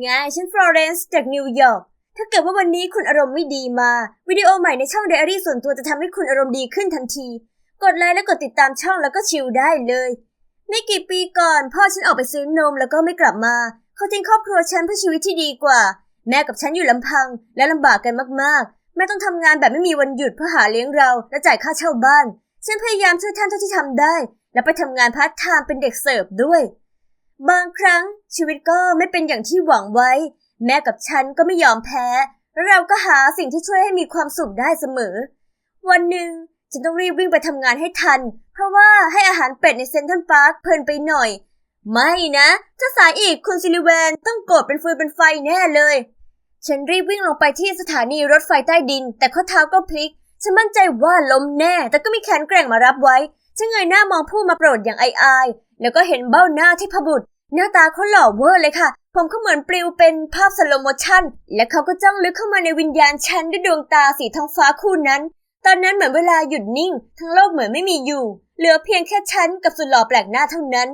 ไงฉันฟลอเรนซ์จากนิวยอร์ก ถ้าเกิดว่าวันนี้คุณอารมณ์ไม่ดีมา วิดีโอใหม่ในช่องไดอารี่ส่วนตัวจะทำให้คุณอารมณ์ดีขึ้นทันที กดไลค์และกดติดตามช่องแล้วก็ชิลได้เลย ไม่กี่ปีก่อน พ่อฉันออกไปซื้อนมแล้วก็ไม่กลับมา เขาทิ้งครอบครัวฉันเพื่อชีวิตที่ดีกว่า แม่กับฉันอยู่ลำพัง และลำบากกันมากๆ แม่ต้องทำงานแบบไม่มีวันหยุดเพื่อหาเลี้ยงเราและจ่ายค่าเช่าบ้าน ฉันพยายามช่วยท่านเท่าที่ทำได้ และไปทำงานพาร์ทไทม์เป็นเด็กเสิร์ฟด้วย บางครั้งชีวิตก็ไม่เป็นอย่างที่หวังไว้ แม่กับฉันก็ไม่ยอมแพ้ เราก็หาสิ่งที่ช่วยให้มีความสุขได้เสมอ วันหนึ่งฉันต้องรีบวิ่งไปทำงานให้ทัน เพราะว่าให้อาหารเป็ดในเซนทรัลพาร์คเพลินไปหน่อย ไม่นะถ้าสายอีกคุณซิลิเวนต้องโกรธเป็นฟืนเป็นไฟแน่เลย ฉันรีบวิ่งลงไปที่สถานีรถไฟใต้ดิน แต่ข้อเท้าก็พลิก ฉันมั่นใจว่าล้มแน่ แต่ก็มีแขนแกร่งมารับไว้ ฉันเงยหน้ามองผู้มาโปรดอย่างอายๆ แล้วก็เห็นเบ้าหน้าที่พบุตร หน้าตาเขาหล่อเวอร์เลยค่ะ ผมเขาเหมือนปลิวเป็นภาพสโลโมชันและเขาก็จ้องลึกเข้ามาในวิญญาณฉันด้วยดวงตาสีท้องฟ้าคู่นั้น ตอนนั้นเหมือนเวลาหยุดนิ่ง ทั้งโลกเหมือนไม่มีอยู่ เหลือเพียงแค่ฉันกับสุดหล่อแปลกหน้าเท่านั้น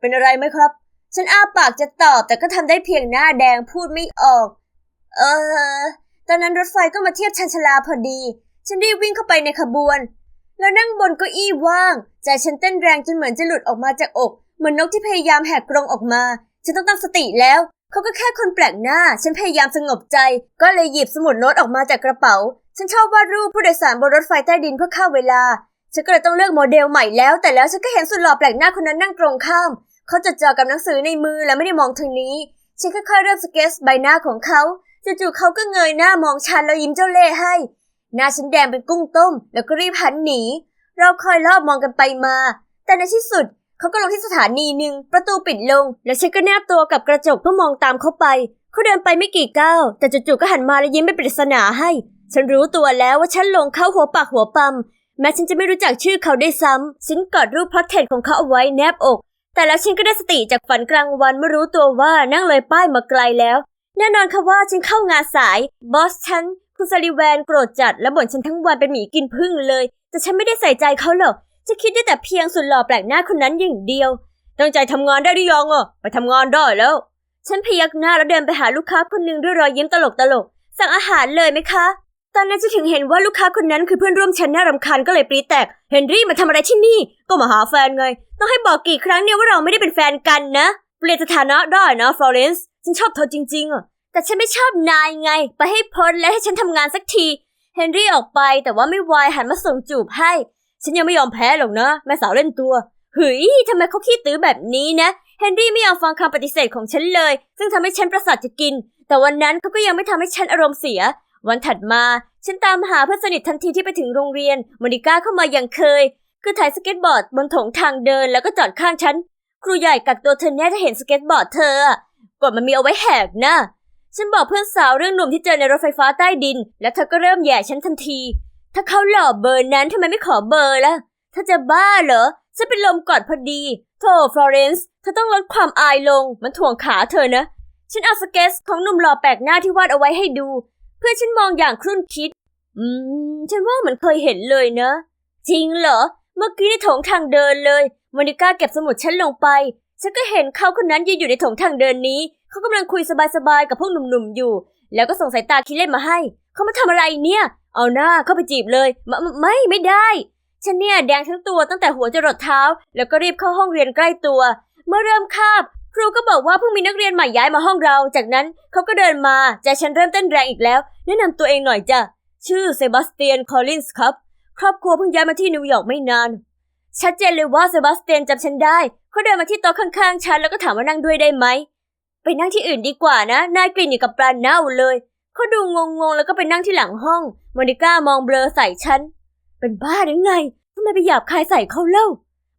เป็นอะไรไหมครับ ฉันอ้าปากจะตอบแต่ก็ทำได้เพียงหน้าแดงพูดไม่ออก เออตอนนั้นรถไฟก็มาเทียบชันชลาพอดี ฉันรีบวิ่งเข้าไปในขบวน แล้วนั่งบนเก้าอี้ว่าง ใจฉันเต้นแรงจนเหมือนจะหลุดออกมาจากอก เหมือนนกที่พยายามแหกกรงออกมา ฉันต้องตั้งสติแล้ว เขาก็แค่คนแปลกหน้า ฉันพยายามสงบใจ ก็เลยหยิบสมุดโน้ตออกมาจากกระเป๋า ฉันชอบวาดรูปผู้โดยสารบนรถไฟใต้ดินเพื่อฆ่าเวลา ฉันก็เลยต้องเลือกโมเดลใหม่แล้ว แต่แล้วฉันก็เห็นสุดหล่อแปลกหน้าคนนั้นนั่งตรงข้าม เขาจดจ่อกับหนังสือในมือและไม่ได้มองทางนี้ ฉันค่อยๆเริ่มสเก็ตใบหน้าของเขาจู่ๆเขาก็เงยหน้ามองฉันแล้วยิ้มเจ้าเล่ห์ให้ หน้าฉันแดงเป็นกุ้งต้ม แล้วก็รีบหันหนี เราคอยรอบมองกันไปมา แต่ในที่สุดเขาก็ลงที่สถานีหนึ่งประตูปิดลง แล้วฉันก็แนบตัวกับกระจกเพื่อมองตามเขาไปเขาเดินไปไม่กี่ก้าวแต่จู่ๆก็หันมาและยิ้มเป็นปริศนาให้ ฉันรู้ตัวแล้วว่าฉันลงเข้าหัวปากหัวปั๊มแม้ฉันจะไม่รู้จักชื่อเขาได้ซ้ำฉันกอดรูปพอร์เทรตของเขาเอาไว้แนบอก แต่แล้วฉันก็ได้สติจากฝันกลางวันเมื่อรู้ตัวว่านั่งเลยป้ายมาไกลแล้ว แน่นอนค่ะว่าฉันเข้างานสาย บอสฉัน คุณซาลิแวนโกรธจัดและบ่นฉันทั้งวันเป็นหมีกินพึ่งเลย แต่ฉันไม่ได้ใส่ใจเขาหรอกจะคิดได้แต่เพียงสุดหล่อแปลกหน้าคนนั้นอย่างเดียว ตั้งใจทำงานได้หรือยังอะไปทำงานได้แล้ว ฉันพยักหน้าแล้วเดินไปหาลูกค้าคนหนึ่งด้วยรอยยิ้มตลกตลกสั่งอาหารเลยไหมคะ ตอนนั้นฉันถึงเห็นว่าลูกค้าคนนั้นคือเพื่อนร่วมชั้นน่ารำคาญก็เลยปรีแตก เฮนรี่มาทำอะไรที่นี่ ก็มาหาแฟนไง ต้องให้บอกกี่ครั้งเนี่ยว่าเราไม่ได้เป็นแฟนกันนะ เปลี่ยนสถานะได้นะฟลอเรนซ์ ฉันชอบเธอจริงๆอะ แต่ฉันไม่ชอบนายไง ไปให้พ้นและให้ฉันทำงานสักที เฮนรี่ออกไปแต่ว่าไม่วายหันมาส่งจูบให้ ฉันยังไม่ยอมแพ้หรอกนะ แม่สาวเล่นตัวเฮ้ยทำไมเขาขี้ตื้อแบบนี้นะ เฮนรี่ไม่ยอมฟังคำปฏิเสธของฉันเลย ซึ่งทำให้ฉันประสาทจะกิน แต่วันนั้นเขาก็ยังไม่ทำให้ฉันอารมณ์เสีย วันถัดมา ฉันตามหาเพื่อนสนิททันทีที่ไปถึงโรงเรียนโมนิก้าเข้ามาอย่างเคย คือถ่ายสเก็ตบอร์ดบนถงทางเดินแล้วก็จอดข้างฉัน ครูใหญ่กักตัวเธอแน่ถ้าเห็นสเก็ตบอร์ดเธอกฎมันมีเอาไว้แหกนะ ฉันบอกเพื่อนสาวเรื่องหนุ่มที่เจอในรถไฟฟ้าใต้ดิน แล้วเธอก็เริ่มแย่ฉันทันที ถ้าเขาหล่อเบอร์นั้นทำไมไม่ขอเบอร์ล่ะถ้าจะบ้าเหรอฉันเป็นลมก่อนพอดี โธ่ฟลอเรนซ์เธอต้องลดความอายลง มันถ่วงขาเธอนะ ฉันเอาสเก็ตของหนุ่มหล่อแปลกหน้าที่วาดเอาไว้ให้ดู เพื่อฉันมองอย่างครุ่นคิด อืม ฉันว่ามันเคยเห็นเลยนะ จริงเหรอ เมื่อกี้ในถงทางเดินเลยโมนิก้าเก็บสมุดฉันลงไป ฉันก็เห็นเขาคนนั้นยืนอยู่ในถงทางเดินนี้ เขากำลังคุยสบายๆกับพวกหนุ่มๆอยู่ แล้วก็ส่งสายตาคิดเล่นมาให้ เขามาทำอะไรเนี่ย เอาหน้าเข้าไปจีบเลยมไม่ไม่ได้ ฉันเนี่ยแดงทั้งตัวตั้งแต่หัวจรดเท้า แล้วก็รีบเข้าห้องเรียนใกล้ตัว เมื่อเริ่มคาบ ครูก็บอกว่าเพิ่งมีนักเรียนใหม่ย้ายมาห้องเรา จากนั้นเขาก็เดินมาใจฉันเริ่มเต้นแรงอีกแล้ว แนะนำตัวเองหน่อยจ้ะชื่อเซบาสเตียนคอลลินส์ครับครอบครัวเพิ่งย้ายมาที่นิวยอร์กไม่นาน ชัดเจนเลยว่าเซบาสเตียนจำฉันได้ เขาเดินมาที่โต๊ะข้างๆ ฉันแล้วก็ถามว่านั่งด้วยได้ไหม ไปนั่งที่อื่นดีกว่านะนายกลิ่นอยู่กับปลาเน่าเลยเขาดูงงๆแล้วก็ไปนั่งที่หลังห้องโมนิก้ามองเบลอใส่ฉัน เป็นบ้าหรือไงทำไมไปหยาบคายใส่เขาเล่า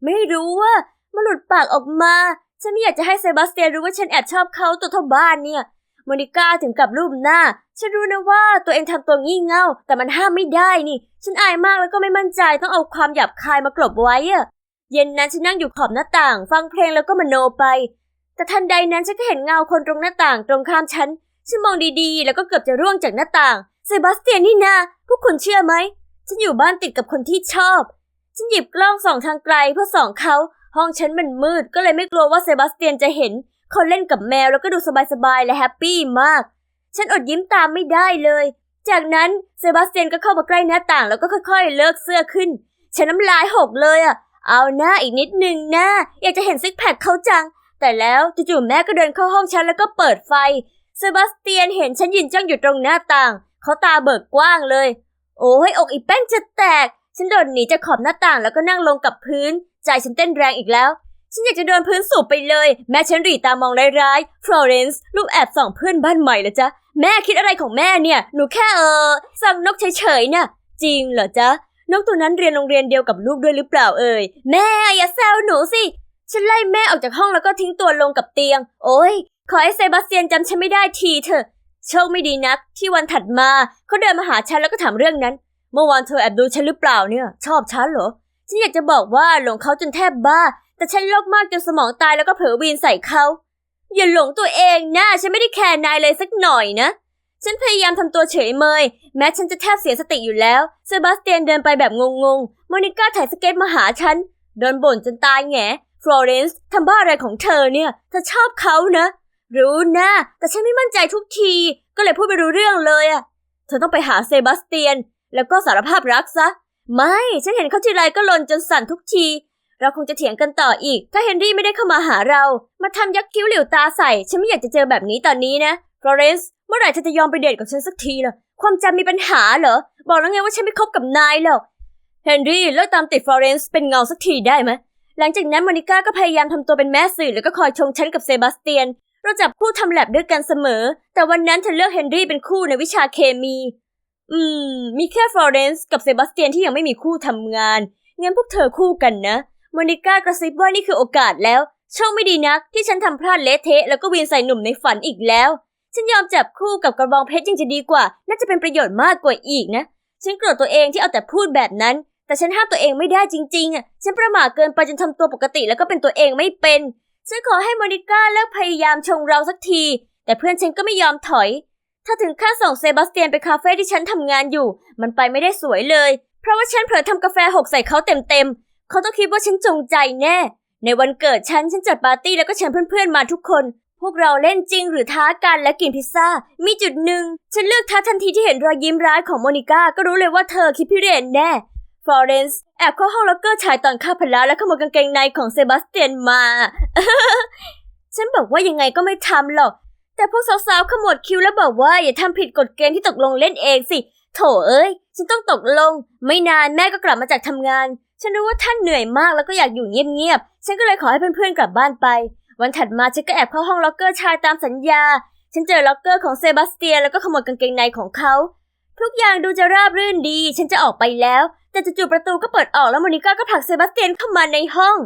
ไม่รู้ว่ามันหลุดปากออกมา ฉันไม่อยากจะให้เซบาสเตียนรู้ว่าฉันแอบชอบเขาตัวเท่าบ้านเนี่ยโมนิก้าถึงกับรูปหน้า ฉันรู้นะว่าตัวเองทำตัวงี่เง่า แต่มันห้ามไม่ได้นี่ ฉันอายมากแล้วก็ไม่มั่นใจต้องเอาความหยาบคายมากลบไว้อะเย็นนั้นฉันนั่งอยู่ขอบหน้าต่าง ฟังเพลงแล้วก็มโนไป แต่ทันใดนั้นฉันก็เห็นเงาคนตรงหน้าต่างตรงข้ามฉัน ฉันมองดีๆ แล้วก็เกือบจะร่วงจากหน้าต่าง เซบาสเตียนนี่นา พวกคุณเชื่อไหม ฉันอยู่บ้านติดกับคนที่ชอบ ฉันหยิบกล้องส่องทางไกลเพื่อส่องเขา ห้องฉันมันมืด ก็เลยไม่กลัวว่าเซบาสเตียนจะเห็น เขาเล่นกับแมวแล้วก็ดูสบายๆและแฮปปี้มาก ฉันอดยิ้มตามไม่ได้เลย จากนั้นเซบาสเตียนก็เข้ามาใกล้หน้าต่างแล้วก็ค่อยๆ เลิกเสื้อขึ้น ฉันน้ำลายหกเลยอะเอาหน้าอีกนิดนึงหน้าอยากจะเห็นซิกแพคเขาจัง แต่แล้วจู่ๆแม่ก็เดินเข้าห้องฉันแล้วก็เปิดไฟ เซบาสเตียนเห็นฉันยืนจ้องอยู่ตรงหน้าต่าง เขาตาเบิกกว้างเลย โอ้ยอกอีแป้นจะแตก ฉันโดดหนีจากขอบหน้าต่างแล้วก็นั่งลงกับพื้น ใจฉันเต้นแรงอีกแล้ว ฉันอยากจะเดินพื้นสูบไปเลย แม่ฉันรีตามองร้ายๆฟลอเรนซ์ลูกแอบส่องเพื่อนบ้านใหม่เหรอจ๊ะ แม่คิดอะไรของแม่เนี่ย หนูแค่เออสั่งนกเฉยๆเนี่ยจริงเหรอจ๊ะนกตัวนั้นเรียนโรงเรียนเดียวกับลูกด้วยหรือเปล่าเอ่ย แม่อย่าแซวหนูสิ ฉันไล่แม่ออกจากห้องแล้วก็ทิ้งตัวลงกับเตียง โอ้ย ขอให้เซบาสเตียนจำฉันไม่ได้ทีเถอะ โชคไม่ดีนัก ที่วันถัดมาเขาเดินมาหาฉันแล้วก็ถามเรื่องนั้น เมื่อวานเธอแอบดูฉันหรือเปล่าเนี่ย ชอบฉันเหรอ ฉันอยากจะบอกว่าหลงเขาจนแทบบ้า แต่ฉันโลภมากจนสมองตายแล้วก็เผลอวีนใส่เขา อย่าหลงตัวเองนะ ฉันไม่ได้แคร์นายเลยสักหน่อยนะ ฉันพยายามทำตัวเฉยเมย แม้ฉันจะแทบเสียสติอยู่แล้ว เซบาสเตียนเดินไปแบบงงๆ โมนิก้าถ่ายสเก็ตมาหาฉัน โดนบ่นจนตายแง ลอเรนซ์ทำบ้าอะไรของเธอเนี่ยเธอชอบเขานะ รู้นะ แต่ฉันไม่มั่นใจทุกที ก็เลยพูดไม่รู้เรื่องเลยอะเธอต้องไปหาเซบาสเตียน แล้วก็สารภาพรักซะ ไม่ ฉันเห็นเขาทีไรก็ลนจนสั่นทุกที เราคงจะเถียงกันต่ออีก ถ้าเฮนรี่ไม่ได้เข้ามาหาเรา มาทำยักคิ้วหลิวตาใส่ ฉันไม่อยากจะเจอแบบนี้ตอนนี้นะฟลอเรนซ์เมื่อไหร่เธอจะยอมไปเดทกับฉันสักทีล่ะ ความจำมีปัญหาเหรอ บอกแล้วไงว่าฉันไม่คบกับนายหรอก เฮนรี่เลิกตามติดฟลอเรนซ์เป็นเงาสักทีได้ไหม หลังจากนั้นโมนิก้าก็พยายามทำตัวเป็นแม่สื่อแล้วก็คอยชงฉันกับเซบาสเตียน เราจับคู่ทำแลบด้วยกันเสมอ แต่วันนั้นเธอเลือกเฮนรี่เป็นคู่ในวิชาเคมี อืม มีแค่ฟลอเรนซ์กับเซบาสเตียนที่ยังไม่มีคู่ทำงาน งั้นพวกเธอคู่กันนะโมนิก้ากระซิบว่านี่คือโอกาสแล้วโชคไม่ดีนักที่ฉันทำพลาดเละเทะแล้วก็วีนใส่หนุ่มในฝันอีกแล้ว ฉันยอมจับคู่กับกระบองเพชรยังจะดีกว่า น่าจะเป็นประโยชน์มากกว่าอีกนะ ฉันโกรธตัวเองที่เอาแต่พูดแบบนั้น แต่ฉันห้ามตัวเองไม่ได้จริงๆอะ ฉันประมาทเกินไปจนทำตัวปกติแล้วก็เป็นตัวเองไม่เป็น ฉันขอให้โมนิก้าเลิกพยายามชงเราสักที แต่เพื่อนฉันก็ไม่ยอมถอย ถ้าถึงขั้นส่งเซบาสเตียนไปคาเฟ่ที่ฉันทำงานอยู่ มันไปไม่ได้สวยเลย เพราะว่าฉันเผลอทำกาแฟหกใส่เขาเต็มๆ เขาต้องคิดว่าฉันจงใจแน่ ในวันเกิดฉันฉันจัดปาร์ตี้แล้วก็เชิญเพื่อนๆมาทุกคน พวกเราเล่นจริงหรือท้ากันและกินพิซซ่า มีจุดหนึ่งฉันเลือกท้าทันทีที่เห็นรอยยิ้มร้ายของโมนิก้าก็รู้เลยว่าเธอคิดพิเรนแน่ ฟลอเรนซ์แอบเข้าห้องล็อกเกอร์ชายตอนข้าพละและขโมยกางเกงในของเซบาสเตียนมา ฉันบอกว่ายังไงก็ไม่ทำหรอก แต่พวกสาวๆขมวดคิ้วแล้วบอกว่าอย่าทำผิดกฎเกณฑ์ที่ตกลงเล่นเองสิ โถเอ้ย ฉันต้องตกลง ไม่นานแม่ก็กลับมาจากทำงาน ฉันรู้ว่าท่านเหนื่อยมากแล้วก็อยากอยู่เงียบๆ ฉันก็เลยขอให้เพื่อนๆกลับบ้านไป วันถัดมาฉันก็แอบเข้าห้องล็อกเกอร์ชายตามสัญญา ฉันเจอล็อกเกอร์ของเซบาสเตียนแล้วก็ขโมยกางเกงในของเขา ทุกอย่างดูจะราบรื่นดี ฉันจะออกไปแล้ว แต่จู่ๆประตูก็เปิดออกแล้วโมนิก้าก็ผลักเซบาสเตียนเข้ามาในห้อง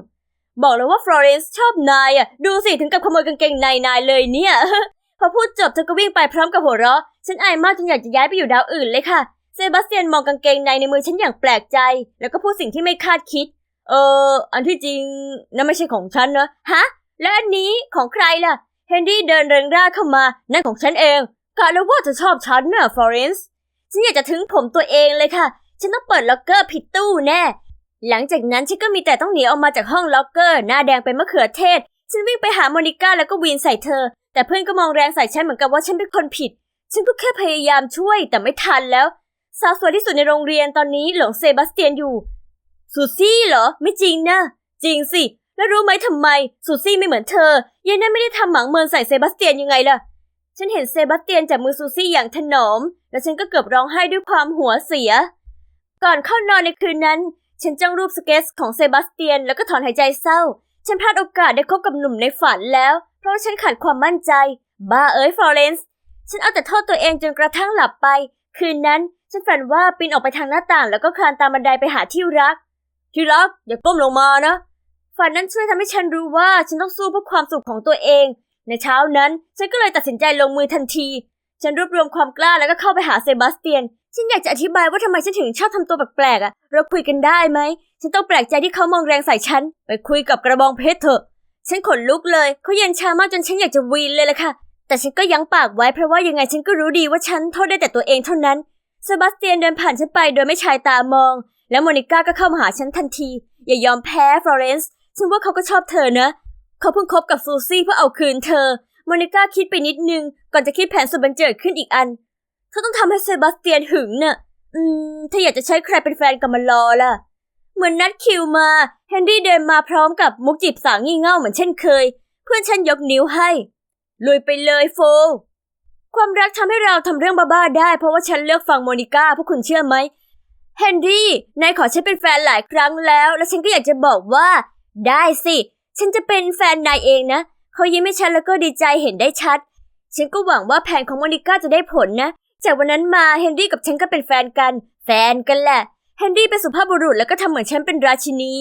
บอกเลยว่าฟลอเรนซ์ชอบนายอะ ดูสิถึงกับขโมยกางเกงในนายเลยเนี่ย พอพูดจบเธอก็วิ่งไปพร้อมกับหัวเราะ ฉันอายมากจนอยากจะย้ายไปอยู่ดาวอื่นเลยค่ะ เซบาสเตียนมองกางเกงในในมือฉันอย่างแปลกใจ แล้วก็พูดสิ่งที่ไม่คาดคิด เออ อันที่จริงนั่นไม่ใช่ของฉันนะ ฮะ แล้วอันนี้ของใครล่ะ เฮนรี่เดินเริงร่าเข้ามา นั่นของฉันเองกะแล้วว่าจะชอบฉันน่ะฟลอเรนซ์ ฉันอยากจะถึงผมตัวเองเลยค่ะ ฉันต้องเปิดล็อกเกอร์ผิดตู้แน่ หลังจากนั้นฉันก็มีแต่ต้องหนีออกมาจากห้องล็อกเกอร์ หน้าแดงเป็นมะเขือเทศ ฉันวิ่งไปหาโมนิก้าแล้วก็วีนใส่เธอ แต่เพื่อนก็มองแรงใส่ฉันเหมือนกับว่าฉันเป็นคนผิด ฉันก็แค่พยายามช่วยแต่ไม่ทันแล้ว สาวสวยที่สุดในโรงเรียนตอนนี้หลงเซบาสเตียนอยู่ซูซี่เหรอ ไม่จริงนะ จริงสิ แล้วรู้ไหมทำไมซูซี่ไม่เหมือนเธอยายนั่นไม่ได้ทำหมังเมินใส่เซบาสเตียนยังไงล่ะ ฉันเห็นเซบาสเตียนจับมือซูซี่อย่างถนอม และฉันก็เกือบร้องไห้ด้วยความหัวเสีย ก่อนเข้านอนในคืนนั้น ฉันจ้องรูปสเก็ตของเซบาสเตียนแล้วก็ถอนหายใจเศร้า ฉันพลาดโอกาสได้คบกับหนุ่มในฝันแล้ว เพราะฉันขาดความมั่นใจ บ้าเอ้ยฟลอเรนซ์ ฉันเอาแต่โทษตัวเองจนกระทั่งหลับไป คืนนั้นฉันฝันว่าปีนออกไปทางหน้าต่าง แล้วก็คลานตามบันไดไปหาที่รัก ที่รักอย่าก้มลงมานะ ฝันนั้นช่วยทำให้ฉันรู้ว่าฉันต้องสู้เพื่อความสุขของตัวเอง ในเช้านั้น ฉันก็เลยตัดสินใจลงมือทันที ฉันรวบรวมความกล้าแล้วก็เข้าไปหาเซบาสเตียน ฉันอยากจะอธิบายว่าทำไมฉันถึงชอบทำตัวแปลกๆอะ เราคุยกันได้ไหม ฉันต้องแปลกใจที่เขามองแรงใส่ฉัน ไปคุยกับกระบองเพชรเถอะ ฉันขนลุกเลย เขาเย็นชามากจนฉันอยากจะวีนเลยล่ะค่ะ แต่ฉันก็ยั้งปากไว้เพราะว่ายังไงฉันก็รู้ดีว่าฉันโทษได้แต่ตัวเองเท่านั้น เซบาสเตียนเดินผ่านฉันไปโดยไม่ชายตามอง แล้วโมนิก้าก็เข้ามาหาฉันทันที อย่ายอมแพ้ฟลอเรนซ์ ฉันว่าเขาก็ชอบเธอนะ เขาเพิ่งคบกับซูซี่เพื่อเอาคืนเธอโมนิก้าคิดไปนิดนึง ก่อนจะคิดแผนสุดบันเจิดขึ้นอีกอันเธอต้องทำให้เซบาสเตียนหึงน่ะ อืม ถ้าอยากจะใช้ใครเป็นแฟนกันมารอล่ะ เหมือนนัดคิวมา เฮนรี่เดินมาพร้อมกับมุกจีบสาวงี่เง่าเหมือนเช่นเคย เพื่อนฉันยกนิ้วให้ ลุยไปเลยโฟ ความรักทำให้เราทำเรื่องบ้าๆได้ เพราะว่าฉันเลือกฟังโมนิก้าพวกคุณเชื่อไหมเฮนรี่ นายขอฉันเป็นแฟนหลายครั้งแล้ว และฉันก็อยากจะบอกว่า ได้สิ ฉันจะเป็นแฟนนายเองนะ เขายิ้มให้ฉันแล้วก็ดีใจเห็นได้ชัด ฉันก็หวังว่าแผนของโมนิก้าจะได้ผลนะ จากวันนั้นมาเฮนรี่กับฉันก็เป็นแฟนกัน แฟนกันแหละ เฮนรี่เป็นสุภาพบุรุษแล้วก็ทำเหมือนฉันเป็นราชินี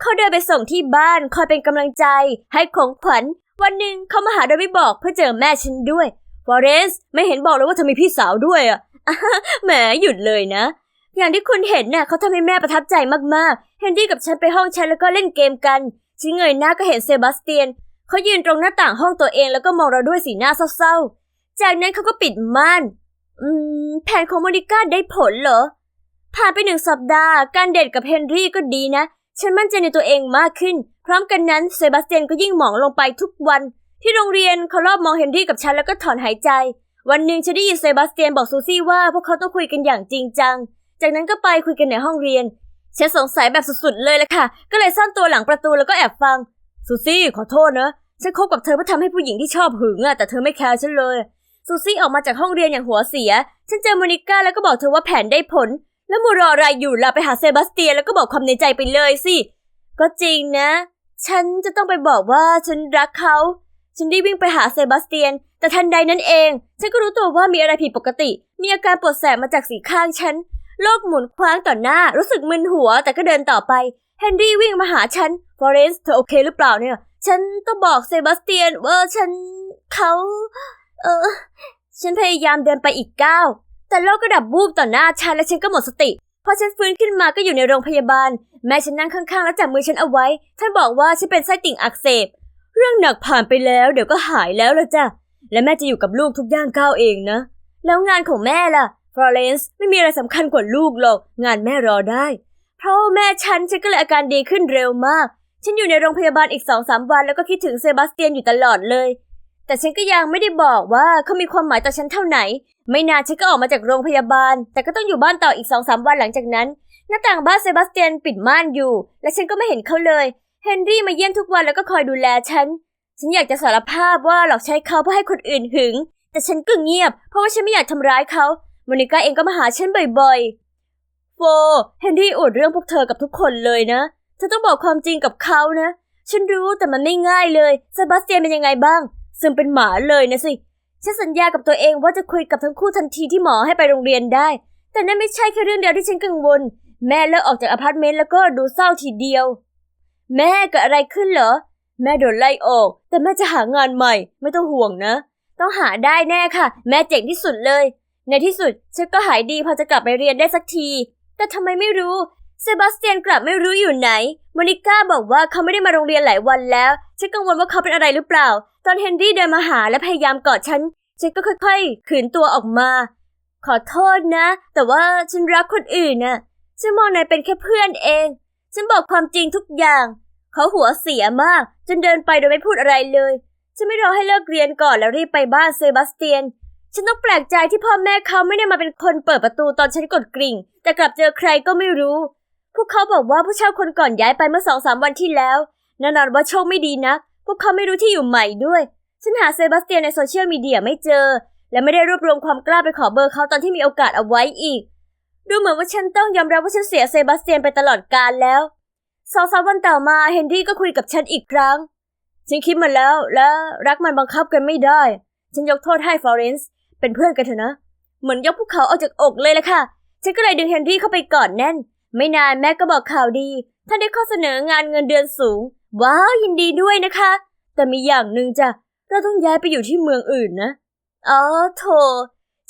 เขาเดินไปส่งที่บ้านคอยเป็นกำลังใจ ให้ของขวัญ วันหนึ่งเขามาหาโดยไม่บอกเพื่อเจอแม่ฉันด้วยฟอเรนซ์ไม่เห็นบอกเลยว่าเธอมีพี่สาวด้วยอะอะแหมหยุดเลยนะ อย่างที่คุณเห็นน่ะเขาทำให้แม่ประทับใจมากๆ เฮนรี่กับฉันไปห้องฉันแล้วก็เล่นเกมกัน ฉันเงยหน้าก็เห็นเซบาสเตียน เขายืนตรงหน้าต่างห้องตัวเองแล้วก็มองเราด้วยสีหน้าเศร้าๆ จากนั้นเขาก็ปิดม่าน อืม แผนของโมนิก้าได้ผลเหรอ ผ่านไปหนึ่งสัปดาห์ การเดทกับเฮนรี่ก็ดีนะ ฉันมั่นใจในตัวเองมากขึ้น พร้อมกันนั้นเซบาสเตียนก็ยิ่งหมองลงไปทุกวัน ที่โรงเรียนเขารอบมองเฮนรี่กับฉันแล้วก็ถอนหายใจ วันหนึ่งฉันได้ยินเซบาสเตียนบอกซูซี่ว่าพวกเขาต้องคุยกันอย่างจริงจัง จากนั้นก็ไปคุยกันในห้องเรียน ฉันสงสัยแบบสุดๆเลยแหละค่ะ ก็เลยซ่อนตัวหลังประตูแล้วก็แอบฟัง ซูซี่ขอโทษนะ ฉันคบกับเธอเพื่อทำให้ผู้หญิงที่ชอบหึงอะแต่เธอไม่แคร์ฉันเลย ซูซี่ออกมาจากห้องเรียนอย่างหัวเสีย ฉันเจอโมนิก้าแล้วก็บอกเธอว่าแผนได้ผล แล้วมูรออะไรอยู่ล่ะไปหาเซบาสเตียนแล้วก็บอกความในใจไปเลยสิ ก็จริงนะ ฉันจะต้องไปบอกว่าฉันรักเขา ฉันได้วิ่งไปหาเซบาสเตียน แต่ทันใดนั้นเอง ฉันก็รู้ตัวว่ามีอะไรผิดปกติ มีอาการปวดแสบมาจากสีข้างฉัน โลกหมุนคว้างต่อหน้า รู้สึกมึนหัวแต่ก็เดินต่อไป เฮนรี่วิ่งมาหาฉันฟอเรนซ์เธอโอเคหรือเปล่าเนี่ย ฉันต้องบอกเซบาสเตียนว่าฉันเขา เออ ฉันพยายามเดินไปอีกก้าว แต่โลกก็ดับวูบต่อหน้าฉันและฉันก็หมดสติ พอฉันฟื้นขึ้นมาก็อยู่ในโรงพยาบาล แม่ฉันนั่งข้างๆ แล้วจับมือฉันเอาไว้ ท่านบอกว่าฉันเป็นไส้ติ่งอักเสบ เรื่องหนักผ่านไปแล้ว เดี๋ยวก็หายแล้วละจ้ะ และแม่จะอยู่กับลูกทุกย่างก้าวเองนะ แล้วงานของแม่ล่ะ ฟลอเรนซ์ไม่มีอะไรสำคัญกว่าลูกหรอก งานแม่รอได้ เพราะแม่ฉันฉันก็เลยอาการดีขึ้นเร็วมาก ฉันอยู่ในโรงพยาบาลอีกสองสามวันแล้วก็คิดถึงเซบาสเตียนอยู่ตลอดเลย แต่ฉันก็ยังไม่ได้บอกว่าเขามีความหมายต่อฉันเท่าไหน ไม่นานฉันก็ออกมาจากโรงพยาบาล แต่ก็ต้องอยู่บ้านต่ออีกสองสามวันหลังจากนั้น หน้าต่างบ้านเซบาสเตียนปิดม่านอยู่ และฉันก็ไม่เห็นเขาเลยเฮนรี่มาเยี่ยมทุกวันแล้วก็คอยดูแลฉัน ฉันอยากจะสารภาพว่าหลอกใช้เขาเพื่อให้คนอื่นหึง แต่ฉันก็เงียบ เพราะว่าฉันไม่อยากทำร้ายเขา โมนิก้าเองก็มาหาฉันบ่อยๆ โฟเฮนรี่อวดเรื่องพวกเธอกับทุกคนเลยนะเธอต้องบอกความจริงกับเขานะ ฉันรู้แต่มันไม่ง่ายเลยเซบาสเตียนเป็นยังไงบ้าง ซึมเป็นหมาเลยนะสิ ฉันสัญญากับตัวเองว่าจะคุยกับทั้งคู่ทันทีที่หมอให้ไปโรงเรียนได้ แต่นั่นไม่ใช่แค่เรื่องเดียวที่ฉันกังวล แม่เลิกออกจากอพาร์ตเมนต์แล้วก็ดูเศร้าทีเดียว แม่เกิดอะไรขึ้นเหรอ แม่โดนไล่ออก แต่แม่จะหางานใหม่ ไม่ต้องห่วงนะ ต้องหาได้แน่ค่ะ แม่เจ๋งที่สุดเลย ในที่สุดฉันก็หายดีพอจะกลับไปเรียนได้สักที แต่ทำไมไม่รู้ เซบาสเตียนกลับไม่รู้อยู่ไหนโมนิก้าบอกว่าเขาไม่ได้มาโรงเรียนหลายวันแล้ว ฉันกังวลว่าเขาเป็นอะไรหรือเปล่า ตอนเฮนรี่เดินมาหาและพยายามกอดฉัน ฉันก็ค่อยๆ ขืนตัวออกมา ขอโทษนะ แต่ว่าฉันรักคนอื่นน่ะ ฉันมองนายเป็นแค่เพื่อนเอง ฉันบอกความจริงทุกอย่าง เขาหัวเสียมาก จนเดินไปโดยไม่พูดอะไรเลย ฉันไม่รอให้เลิกเรียนก่อนแล้วรีบไปบ้านเซบาสเตียน ฉันต้องแปลกใจที่พ่อแม่เขาไม่ได้มาเป็นคนเปิดประตูตอนฉันกดกริ่ง แต่กลับเจอใครก็ไม่รู้ พวกเขาบอกว่าผู้เช่าคนก่อนย้ายไปเมื่อสองสามวันที่แล้วแน่นอนว่าโชคไม่ดีนะ พวกเขาไม่รู้ที่อยู่ใหม่ด้วย ฉันหาเซบาสเตียนในโซเชียลมีเดียไม่เจอ และไม่ได้รวบรวมความกล้าไปขอเบอร์เขาตอนที่มีโอกาสเอาไว้อีก ดูเหมือนว่าฉันต้องยอมรับว่าฉันเสียเซบาสเตียนไปตลอดกาลแล้วสองสามวันต่อมาเฮนรี่ก็คุยกับฉันอีกครั้ง ฉันคิดมาแล้วและรักมันบังคับกันไม่ได้ ฉันยกโทษให้ฟลอเรนซ์ เป็นเพื่อนกันเถอะนะ เหมือนยกภูเขาออกจากอกเลยละค่ะ ฉันก็เลยดึงเฮนรี่เข้าไปกอดแน่น ไม่นานแม่ก็บอกข่าวดี ท่านได้ข้อเสนองานเงินเดือนสูง ว้าวยินดีด้วยนะคะ แต่มีอย่างหนึ่งจ้ะ เราต้องย้ายไปอยู่ที่เมืองอื่นนะ อ๋อโถ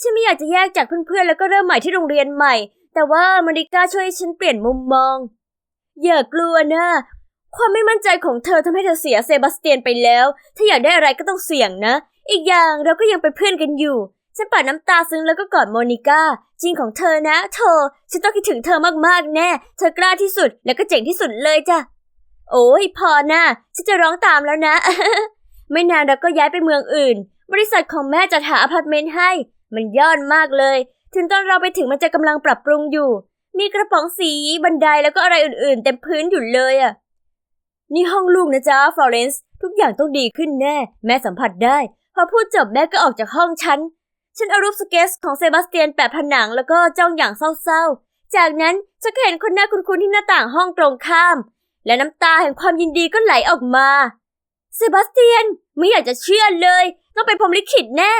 ฉันไม่อยากจะแยกจากเพื่อนๆ แล้วก็เริ่มใหม่ที่โรงเรียนใหม่ แต่ว่ามาริก้าช่วยให้ฉันเปลี่ยนมุมมอง อย่ากลัวนะความไม่มั่นใจของเธอทำให้เธอเสียเซบาสเตียนไปแล้ว ถ้าอยากได้อะไรก็ต้องเสี่ยงนะ อีกอย่างเราก็ยังเป็นเพื่อนกันอยู่ ฉันปัดน้ำตาซึ้งแล้วก็กอดโมนิก้าจริงของเธอนะเธอ ฉันต้องคิดถึงเธอมากๆแน่ เธอกล้าที่สุดแล้วก็เจ๋งที่สุดเลยจ้ะ โอ้ยพอนะฉันจะร้องตามแล้วนะ ไม่นานเราก็ย้ายไปเมืองอื่น บริษัทของแม่จัดหาอพาร์ตเมนต์ให้ มันยอดมากเลย ถึงตอนเราไปถึงมันจะกำลังปรับปรุงอยู่ มีกระป๋องสีบันไดแล้วก็อะไรอื่นๆ เต็มพื้นอยู่เลยอะนี่ห้องลูกนะจ๊ะฟลอเรนซ์ทุกอย่างต้องดีขึ้นแน่ แม่สัมผัสได้ พอพูดจบแม่ก็ออกจากห้องฉัน ฉันเอารูปสเก็ตของเซบาสเตียนแปะผนังแล้วก็จ้องอย่างเศร้าๆ จากนั้นฉันก็เห็นคนหน้าคุ้นๆที่หน้าต่างห้องตรงข้าม และน้ำตาแห่งความยินดีก็ไหลออกมา เซบาสเตียนไม่อยากจะเชื่อเลย ต้องเป็นพรหมลิขิตแน่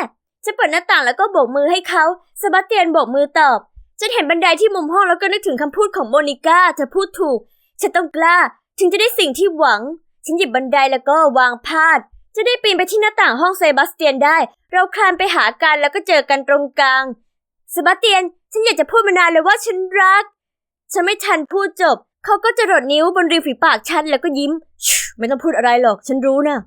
ฉันเปิดหน้าต่างแล้วก็โบกมือให้เขาเซบาสเตียนโบกมือตอบฉันเห็นบันไดที่มุมห้องแล้วก็นึกถึงคำพูดของโมนิก้าเธอพูดถูก ฉันต้องกล้า ถึงจะได้สิ่งที่หวัง ฉันหยิบบันไดแล้วก็วางพาด จะได้ปีนไปที่หน้าต่างห้องเซบาสเตียนได้ เราคลานไปหากันแล้วก็เจอกันตรงกลางเซบาสเตียน ฉันอยากจะพูดมานานเลยว่าฉันรัก ฉันไม่ทันพูดจบ เขาก็จะรดนิ้วบนริมฝีปากฉันแล้วก็ยิ้ม ไม่ต้องพูดอะไรหรอก ฉันรู้นะ